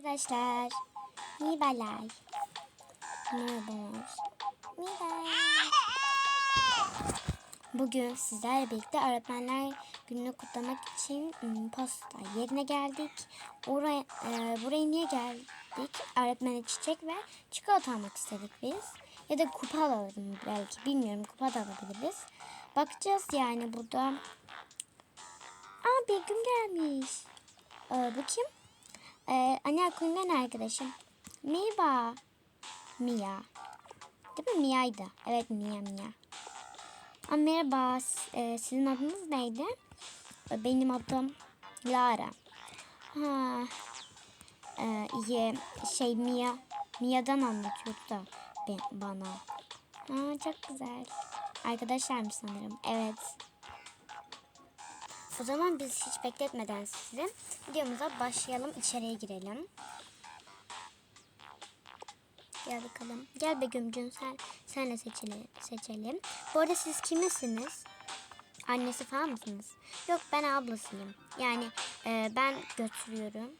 Arkadaşlar, merhabalar. Merhabalar. Merhaba. Bugün sizlerle birlikte öğretmenler gününü kutlamak için ım, posta yerine geldik. Oraya, e, buraya niye geldik? Öğretmene çiçek ve çikolata almak istedik biz. Ya da kupa alalım belki bilmiyorum kupa da alabiliriz. Bakacağız yani burada. Aa Begüm gelmiş. Ee, bu kim? Ee, anne aklımdan arkadaşım. Merhaba. Mia. Değil mi Mia'ydı? Evet Mia Mia. Aa, merhaba. S- e, sizin adınız neydi? Ee, Benim adım Lara. Ha. Ee, iyi. Şey Mia. Mia'dan anlatıyordu da bana. Aa, çok güzel. Arkadaşlar mı sanırım? Evet. O zaman biz hiç bekletmeden sizi videomuza başlayalım. İçeriye girelim. Gel bakalım. Gel Begüm'cüğüm sen, senle seçelim, seçelim. Bu arada siz kimisiniz? Annesi falan mısınız? Yok ben ablasıyım. Yani e, ben götürüyorum.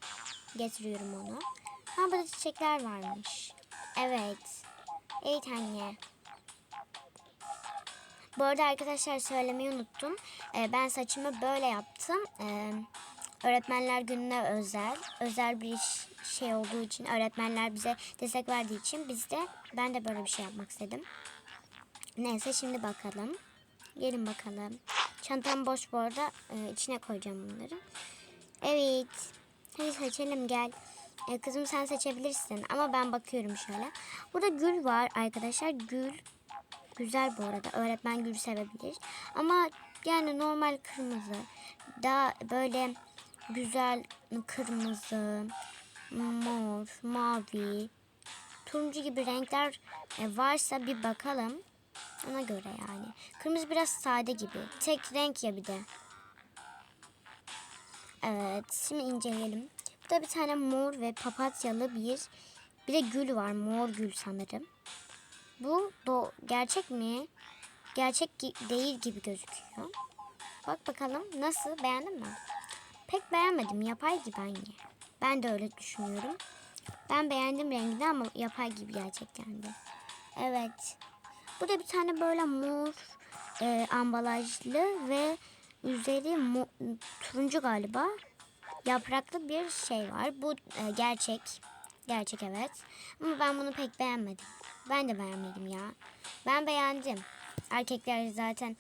Getiriyorum onu. Ha burada çiçekler varmış. Evet. Evet anne. Bu arada arkadaşlar söylemeyi unuttum. Ee, ben saçımı böyle yaptım. Ee, öğretmenler gününe özel. Özel bir iş- şey olduğu için öğretmenler bize destek verdiği için biz de ben de böyle bir şey yapmak istedim. Neyse şimdi bakalım. Gelin bakalım. Çantam boş bu arada. Ee, içine koyacağım bunları. Evet. Hadi seçelim gel. Ee, kızım sen seçebilirsin ama ben bakıyorum şöyle. Burada gül var arkadaşlar. Gül Güzel bu arada. Öğretmen gül sevebilir. Ama yani normal kırmızı. Daha böyle güzel kırmızı, mor, mavi, turuncu gibi renkler e, varsa bir bakalım. Ona göre yani. Kırmızı biraz sade gibi. Tek renk ya bir de. Evet. Şimdi inceleyelim. Burada bir tane mor ve papatyalı bir bir de gül var. Mor gül sanırım. Bu do gerçek mi? Gerçek gi- değil gibi gözüküyor. Bak bakalım nasıl beğendin mi? Pek beğenmedim. Yapay gibi anne. Ben de öyle düşünüyorum. Ben beğendim rengini ama yapay gibi gerçekten de. Evet. Burada bir tane böyle mor e, ambalajlı ve üzeri mo- turuncu galiba yapraklı bir şey var. Bu e, gerçek. Gerçek evet. Ama ben bunu pek beğenmedim. Ben de beğenmedim ya. Ben beğendim. Erkekler zaten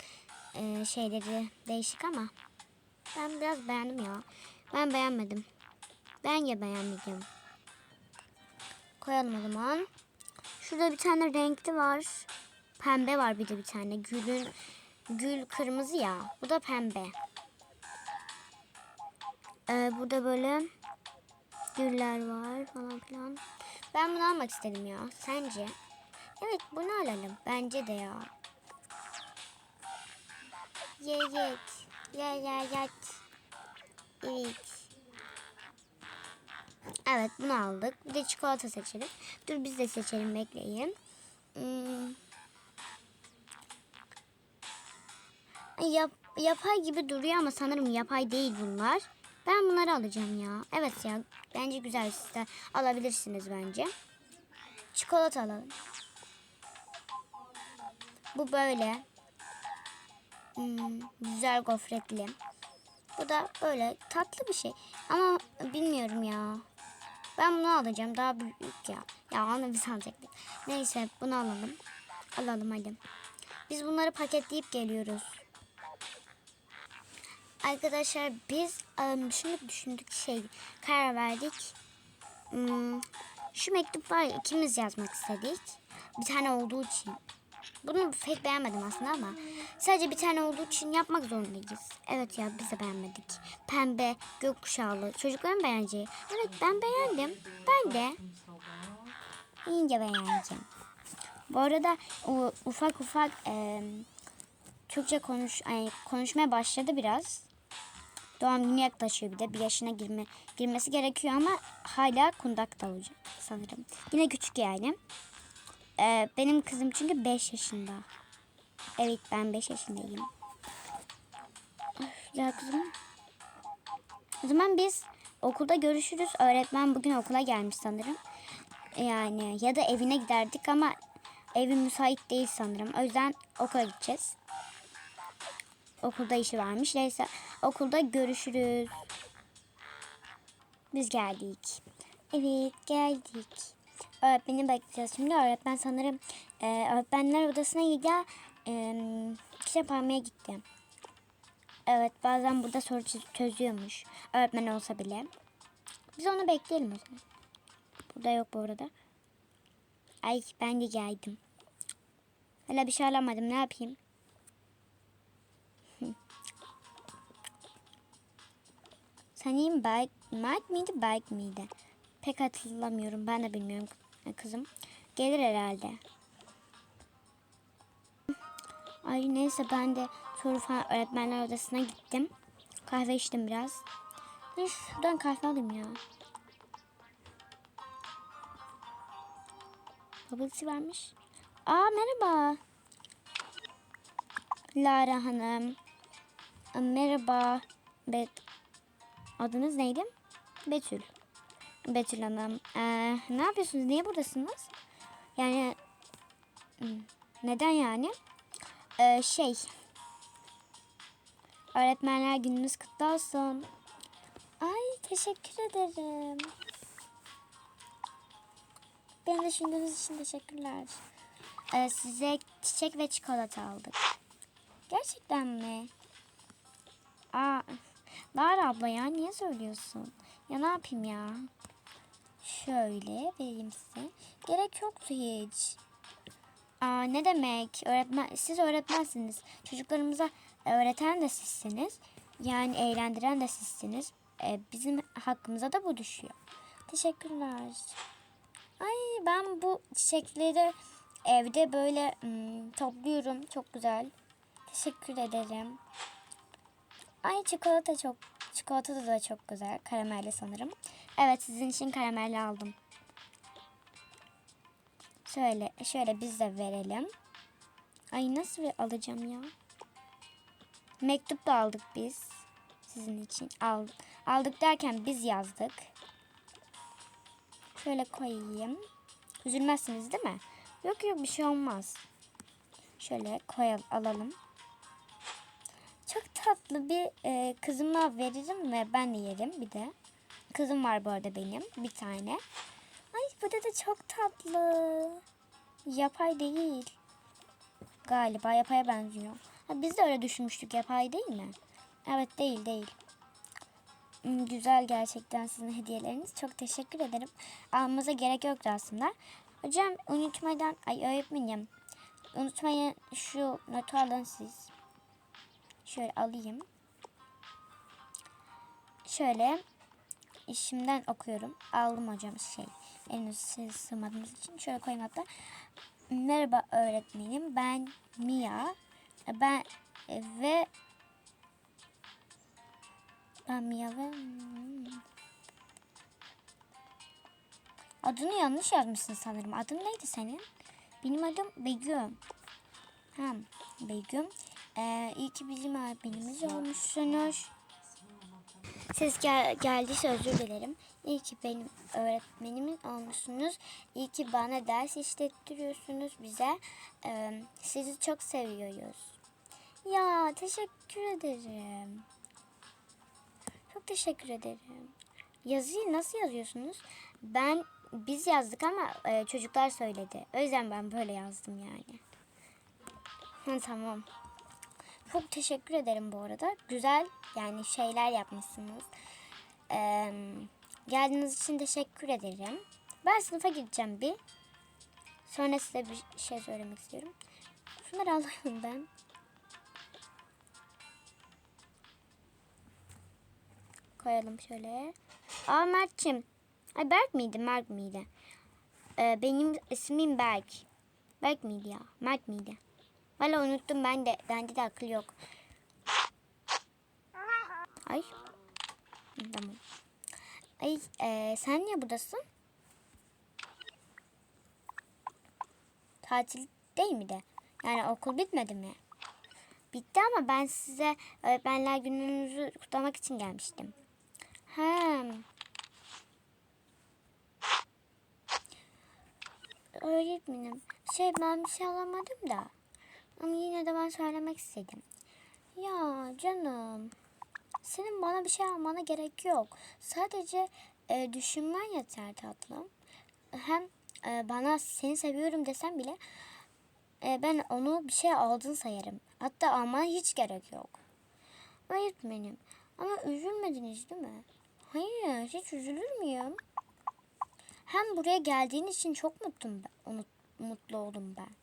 e, şeyleri değişik ama ben biraz beğendim ya. Ben beğenmedim. Ben ya beğenmedim. Koyalım o zaman. Şurada bir tane renkli var. Pembe var bir de bir tane. Gülün gül kırmızı ya. Bu da pembe. Ee, burada böyle güller var falan filan. Ben bunu almak istedim ya. Sence? Evet bunu alalım. Bence de ya. Ye ye. Ye ye yat. Evet. Evet bunu aldık. Bir de çikolata seçelim. Dur biz de seçelim bekleyin. Hmm. Yap, yapay gibi duruyor ama sanırım yapay değil bunlar. Ben bunları alacağım ya. Evet ya bence güzel siz de alabilirsiniz bence. Çikolata alalım. Bu böyle. Hmm, güzel gofretli. Bu da böyle tatlı bir şey. Ama bilmiyorum ya. Ben bunu alacağım. Daha büyük ya. Ya onu biz alacaktık. Neyse bunu alalım. Alalım hadi. Biz bunları paketleyip geliyoruz. Arkadaşlar biz um, şunu düşündük şey karar verdik. Hmm, şu mektup var ikimiz yazmak istedik. Bir tane olduğu için. Bunu pek beğenmedim aslında ama sadece bir tane olduğu için yapmak zorundayız. Evet ya biz de beğenmedik. Pembe, gökkuşağlı, çocukların beğeneceği. Evet ben beğendim. Ben de. İyice beğeneceğim. Bu arada o ufak ufak e, Türkçe konuş, ay, konuşmaya başladı biraz. Doğum günü yaklaşıyor bir de. Bir yaşına girme, girmesi gerekiyor ama hala kundak da olacak sanırım. Yine küçük yani. Ee, benim kızım çünkü 5 yaşında. Evet ben 5 yaşındayım. Ya kızım. O zaman biz okulda görüşürüz. Öğretmen bugün okula gelmiş sanırım. Yani ya da evine giderdik ama evi müsait değil sanırım. O yüzden okula gideceğiz. Okulda işi varmış. Neyse okulda görüşürüz. Biz geldik. Evet geldik. Öğretmeni bekleyeceğiz. Şimdi öğretmen sanırım e, öğretmenler odasına ya e, kitap almaya gitti. Evet bazen burada soru çöz- çözüyormuş. Öğretmen olsa bile. Biz onu bekleyelim o zaman. Burada yok bu arada. Ay ben de geldim. Hala bir şey alamadım ne yapayım? Sanayım Berk, Mert miydi Berk miydi? Pek hatırlamıyorum ben de bilmiyorum kızım. Gelir herhalde. Ay neyse ben de soru falan öğretmenler odasına gittim. Kahve içtim biraz. Ben şuradan kahve alayım ya. Babası vermiş. Aa merhaba. Lara Hanım. Merhaba. Bet Adınız neydi? Betül. Betül Hanım. Ee, ne yapıyorsunuz? Niye buradasınız? Yani hmm, neden yani? Ee, şey. Öğretmenler gününüz kutlu olsun. Ay teşekkür ederim. Beni düşündüğünüz için teşekkürler. Ee, size çiçek ve çikolata aldık. Gerçekten mi? Aa, Lara abla ya niye söylüyorsun? Ya ne yapayım ya? Şöyle vereyim size. Gerek yoktu hiç. Aa, ne demek? Öğretmen, siz öğretmensiniz. Çocuklarımıza öğreten de sizsiniz. Yani eğlendiren de sizsiniz. Ee, bizim hakkımıza da bu düşüyor. Teşekkürler. Ay ben bu çiçekleri evde böyle hmm, topluyorum. Çok güzel. Teşekkür ederim. Ay çikolata çok çikolata da, da çok güzel. Karamelli sanırım. Evet sizin için karamelli aldım. Şöyle şöyle biz de verelim. Ay nasıl bir alacağım ya? Mektup da aldık biz. Sizin için aldık. Aldık derken biz yazdık. Şöyle koyayım. Üzülmezsiniz değil mi? Yok yok bir şey olmaz. Şöyle koyalım alalım. Tatlı bir e, kızıma veririm ve ben de yerim bir de. Kızım var bu arada benim bir tane. Ay bu da da çok tatlı. Yapay değil. Galiba yapaya benziyor. Ha, biz de öyle düşünmüştük yapay değil mi? Evet değil değil. Hmm, Güzel gerçekten sizin hediyeleriniz. Çok teşekkür ederim. Almanıza gerek yoktu aslında. Hocam unutmadan, ay öğretmenim. Unutmayın şu notu alın siz. Şöyle alayım. Şöyle işimden okuyorum. Aldım hocam şey. Eliniz siz sığmadığınız için. Şöyle koyayım hatta. Merhaba öğretmenim. Ben Mia. Ben e, ve ben Mia ve Adını yanlış yazmışsın sanırım. Adın neydi senin? Benim adım Begüm. Ha, Begüm. Ee, iyi ki bizim öğretmenimiz olmuşsunuz. Siz gel geldiyse özür dilerim. İyi ki benim öğretmenimin olmuşsunuz. İyi ki bana ders işlettiriyorsunuz bize. Ee, sizi çok seviyoruz. Ya teşekkür ederim. Çok teşekkür ederim. Yazıyı nasıl yazıyorsunuz? Ben biz yazdık ama e, çocuklar söyledi. O yüzden ben böyle yazdım yani. Hı, tamam. Çok teşekkür ederim bu arada. Güzel yani şeyler yapmışsınız. Ee, geldiğiniz için teşekkür ederim. Ben sınıfa gideceğim bir. Sonra size bir şey söylemek istiyorum. Şunları alayım ben. Koyalım şöyle. Aa Mert'cim. Ay Berk miydi? Mert miydi? Ee, benim ismim Berk. Berk miydi ya? Mert miydi? Valla unuttum ben de. Bende de akıl yok. Ay. Tamam. Ay e, sen niye buradasın? Tatil değil mi de? Yani okul bitmedi mi? Bitti ama ben size öğretmenler gününüzü kutlamak için gelmiştim. Ha. Öğretmenim şey ben bir şey alamadım da. Ama yine de ben söylemek istedim. Ya canım. Senin bana bir şey almana gerek yok. Sadece e, düşünmen yeter tatlım. Hem e, bana seni seviyorum desem bile e, ben onu bir şey aldın sayarım. Hatta almana hiç gerek yok. Öğretmenim ama üzülmediniz değil mi? Hayır hiç üzülür müyüm? Hem buraya geldiğin için çok. Onu, mutlu oldum ben.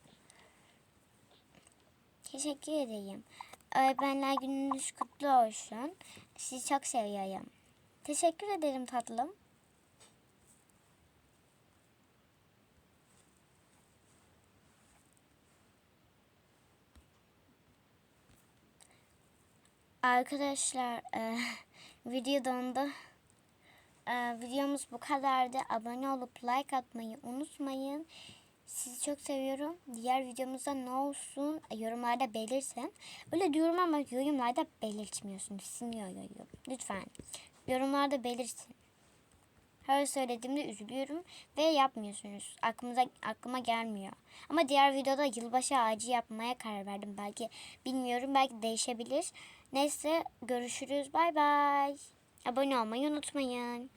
Teşekkür edeyim. Öğretmenler gününüz kutlu olsun. Sizi çok seviyorum. Teşekkür ederim tatlım. Arkadaşlar e, video dondu. E, videomuz bu kadardı. Abone olup like atmayı unutmayın. Sizi çok seviyorum. Diğer videomuzda ne olsun yorumlarda belirtin. Öyle diyorum ama yorumlarda belirtmiyorsunuz. Siniyor yorum. Lütfen yorumlarda belirtin. Her söylediğimde üzülüyorum ve yapmıyorsunuz. Aklımıza aklıma gelmiyor. Ama diğer videoda yılbaşı ağacı yapmaya karar verdim. Belki bilmiyorum, belki değişebilir. Neyse görüşürüz. Bay bay. Abone olmayı unutmayın.